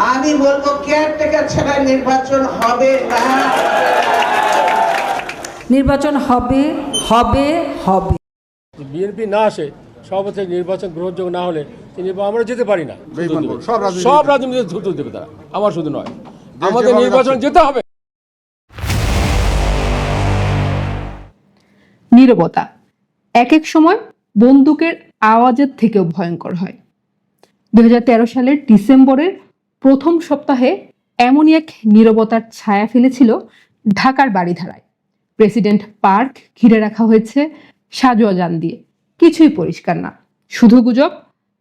আমি বলব কেয়ারটেকার ছাড়া নির্বাচন হবে না। নির্বাচন হবে হবে হবে। বিএনপি না আসে সভাপতি নির্বাচন গ্রহণযোগ্য না হলে তিনি আমরা যেতে পারি না। সব রাজনীতি- সব দেবে তারা। আমার শুধু নয়। আমাদের নির্বাচন যেতে হবে। নীরবতা। এক এক সময় বন্দুকের আওয়াজের থেকেও ভয়ঙ্কর হয়। দুহাজার তেরো সালের ডিসেম্বরের প্রথম সপ্তাহে এমনই এক নীরবতার ছায়া ফেলেছিল ঢাকার বাড়িধারায় প্রেসিডেন্ট পার্ক ঘিরে রাখা হয়েছে সাজোয়া যান দিয়ে। কিছুই পরিষ্কার না। শুধু গুজব,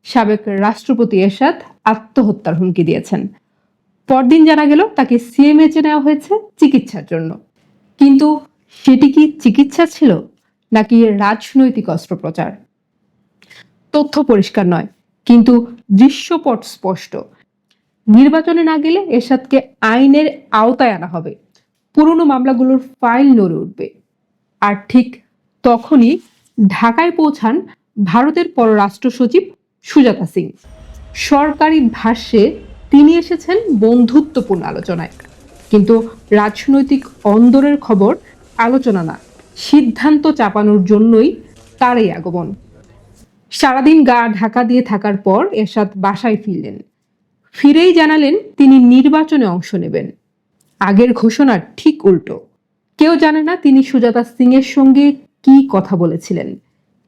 সাবেক রাষ্ট্রপতি এরশাদ আত্মহত্যার হুমকি দিয়েছেন। পরদিন জানা গেল তাকে সিএমএচে নেওয়া হয়েছে চিকিৎসার জন্য। কিন্তু সেটি কি চিকিৎসা ছিল নাকি রাজনৈতিক অস্ত্রোপচার? তথ্য পরিষ্কার নয়, কিন্তু দৃশ্যপট স্পষ্ট। নির্বাচনে না গেলে এরশাদকে আইনের আওতায় আনা হবে। পুরনো মামলাগুলোর ফাইল নড়ে উঠবে। আর ঠিক তখনই ঢাকায় পৌঁছান ভারতের পররাষ্ট্র সচিব সুজাতা সিং। সরকারি ভাষ্যে তিনি এসেছেন বন্ধুত্বপূর্ণ আলোচনায়। কিন্তু রাজনৈতিক অন্দরের খবর, আলোচনা না, সিদ্ধান্ত চাপানোর জন্যই তার এই আগমন। সারাদিন গা ঢাকা দিয়ে থাকার পর এরশাদ বাসায় ফিরলেন। ফিরেই জানালেন তিনি নির্বাচনে অংশ নেবেন। আগের ঘোষণার ঠিক উল্টো। কেউ জানে না তিনি সুজাতা সিং এর সঙ্গে কি কথা বলেছিলেন।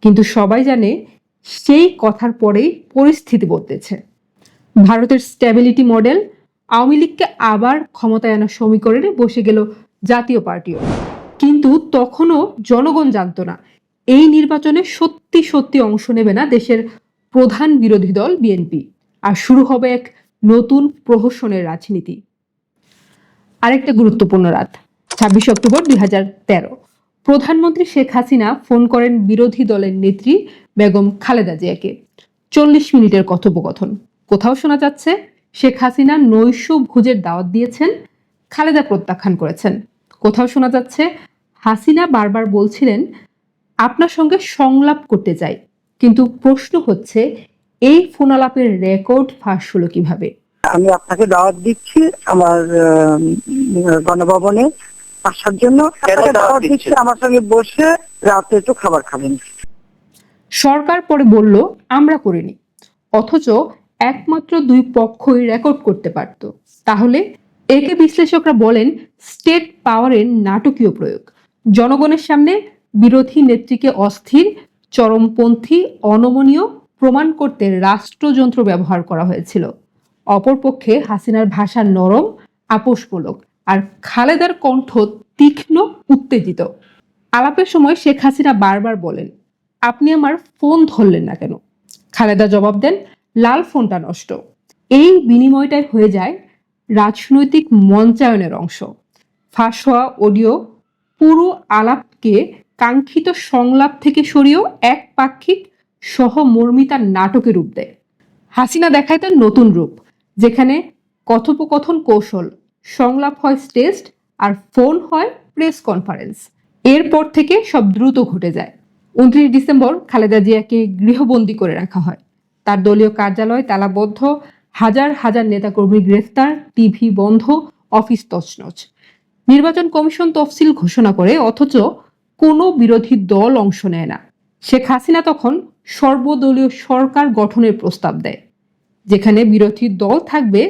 কিন্তু সবাই জানে সেই কথার পরেই পরিস্থিতি বদলেছে। ভারতের স্ট্যাবিলিটি মডেল আওয়ামী লীগকে আবার ক্ষমতায় আনার সমীকরণে বসে গেল জাতীয় পার্টিও। কিন্তু তখনও জনগণ জানতো না, এই নির্বাচনে সত্যি সত্যি অংশ নেবে না দেশের প্রধান বিরোধী দল বিএনপি। আর শুরু হবে এক নতুন প্রহসনের রাজনীতি। আরেকটা গুরুত্বপূর্ণ রাত, ছাব্বিশে অক্টোবর দুই তেরো। প্রধানমন্ত্রী শেখ হাসিনা ফোন করেন বিরোধী দলের নেত্রী বেগম খালেদা জিয়াকে। চল্লিশ মিনিটের কথোপকথন। কোথাও শোনা যাচ্ছে, শেখ হাসিনা নৈশ ভোজের দাওয়াত দিয়েছেন, খালেদা প্রত্যাখ্যান করেছেন। কোথাও শোনা যাচ্ছে, হাসিনা বারবার বলছিলেন, আপনার সঙ্গে সংলাপ করতে চাই। কিন্তু প্রশ্ন হচ্ছে এই ফোনালাপের রেকর্ড ফাঁস হলো কীভাবে? আমি আপনাকে দাওয়াত দিচ্ছি আমার গণভবনে আসার জন্য। দাওয়াত দিচ্ছি আমার সঙ্গে বসে রাতে একটু খাবার খাবেন। সরকার পরে বলল আমরা করিনি অথচ একমাত্র দুই পক্ষই রেকর্ড করতে পারত। তাহলে একে বিশ্লেষকরা বলেন স্টেট পাওয়ারের নাটকীয় প্রয়োগ। জনগণের সামনে বিরোধী নেত্রীকে অস্থির চরমপন্থী অনমনীয় প্রমাণ করতে রাষ্ট্রযন্ত্র ব্যবহার করা হয়েছিল। অপরপক্ষে হাসিনার ভাষা নরম, আপোষমূলক আর খালেদার কণ্ঠ তীক্ষ্ণ, উত্তেজিত। আলাপের সময় শেখ হাসিনা বারবার বলেন, আপনি আমার ফোন ধরলেন না কেন? খালেদা জবাব দেন, লাল ফোনটা নষ্ট। এই বিনিময়টাই হয়ে যায় রাজনৈতিক মঞ্চায়নের অংশ। ফাঁস হওয়া অডিও পুরো আলাপকে কাঙ্ক্ষিত সংলাপ থেকে সরিয়েও এক পাক্ষিক সহমর্মিতার নাটকে রূপ দেয়। হাসিনা দেখায় তার নতুন রূপ, যেখানে কথোপকথন কৌশল, সংলাপ হয় স্টেজড আর ফোন হয় প্রেস কনফারেন্স। এরপর থেকে সব দ্রুত ঘটে যায়। উনত্রিশ ডিসেম্বর খালেদা জিয়াকে গৃহবন্দী করে রাখা হয়। তার দলীয় কার্যালয় তালাবদ্ধ, হাজার হাজার নেতাকর্মী গ্রেফতার, টিভি বন্ধ, অফিস তছনছ। নির্বাচন কমিশন তফসিল ঘোষণা করে, অথচ কোনো বিরোধী দল অংশ নেয় না। শেখ হাসিনা তখন সর্বদলীয় সরকার গঠনের প্রস্তাব দেয়, যেখানে বিরোধী দল থাকবে,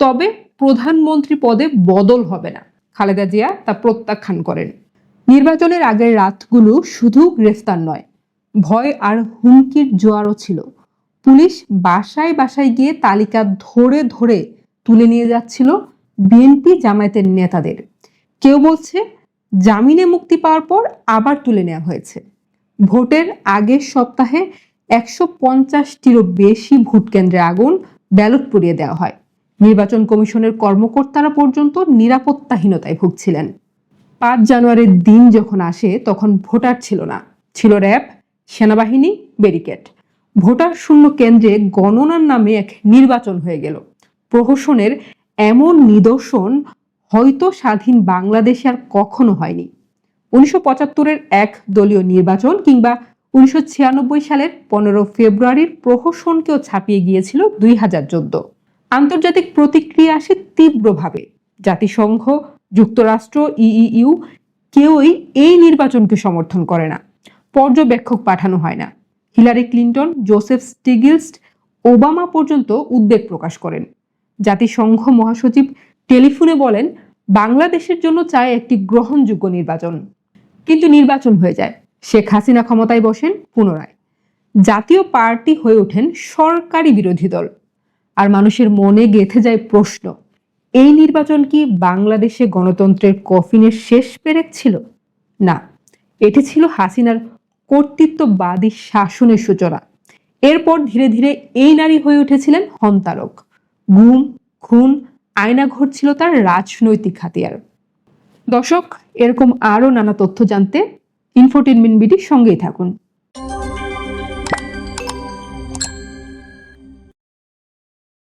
তবে প্রধানমন্ত্রী পদে বদল হবে না। খালেদা জিয়া তা প্রত্যাখ্যান করেন। নির্বাচনের আগের রাতগুলো শুধু গ্রেফতার নয়, ভয় আর হুমকির জোয়ারও ছিল। পুলিশ বাসায় বাসায় গিয়ে তালিকা ধরে ধরে তুলে নিয়ে যাচ্ছিল বিএনপি জামায়াতের নেতাদের। কেউ বলছে, জামিনে মুক্তি পাওয়ার পর আবার তুলে নেওয়া হয়েছে। ভোটের আগের সপ্তাহে একশো পঞ্চাশটিরও বেশি ভোট কেন্দ্রে আগুন ব্যালট পুড়িয়ে দেওয়া হয়। নির্বাচন কমিশনের কর্মকর্তারা পর্যন্ত নিরাপত্তাহীনতায় ভুগছিলেন। পাঁচ জানুয়ারির দিন যখন আসে, তখন ভোটার ছিল না। ছিল র্যাব, সেনাবাহিনী, ব্যারিকেড। ভোটার শূন্য কেন্দ্রে গণনার নামে এক নির্বাচন হয়ে গেল। প্রহসনের এমন নিদর্শন হয়তো স্বাধীন বাংলাদেশে আর কখনো হয়নি। উনিশশো পঁচাত্তরের এক দলীয় নির্বাচন কিংবা উনিশশো ছিয়ানব্বই সালের পনেরো ফেব্রুয়ারির প্রহসনকেও ছাপিয়ে গিয়েছিল দুই হাজার চোদ্দ। আন্তর্জাতিক প্রতিক্রিয়া আসে তীব্রভাবে। জাতিসংঘ, যুক্তরাষ্ট্র ইইউ কেউই এই নির্বাচনকে সমর্থন করে না। পর্যবেক্ষক পাঠানো হয় না। Hillary Clinton, Joseph Stiglitz Obama পর্যন্ত উদ্বেগ প্রকাশ করেন। জাতিসংঘ মহাসচিব টেলিফোনে বলেন, বাংলাদেশের জন্য চায় একটি গ্রহণযোগ্য নির্বাচন। কিন্তু নির্বাচন হয়ে যায়। শেখ হাসিনা ক্ষমতায় বসেন পুনরায়। জাতীয় পার্টি হয়ে ওঠেন সরকারি বিরোধী দল। আর মানুষের মনে গেঁথে যায় প্রশ্ন, এই নির্বাচন কি বাংলাদেশে গণতন্ত্রের কফিনের শেষ পেরেক ছিল? না, এটি ছিল হাসিনার কর্তৃত্ববাদী শাসনের সূচনা। এরপর ধীরে ধীরে এই নারী হয়ে উঠেছিলেন হন্তারক। গুম, খুন, আয়নাঘর ছিল তার রাজনৈতিক হাতিয়ার। দর্শক এরকম আরও নানা তথ্য জানতে ইনফোটেনমেন্ট বিডির সঙ্গেই থাকুন।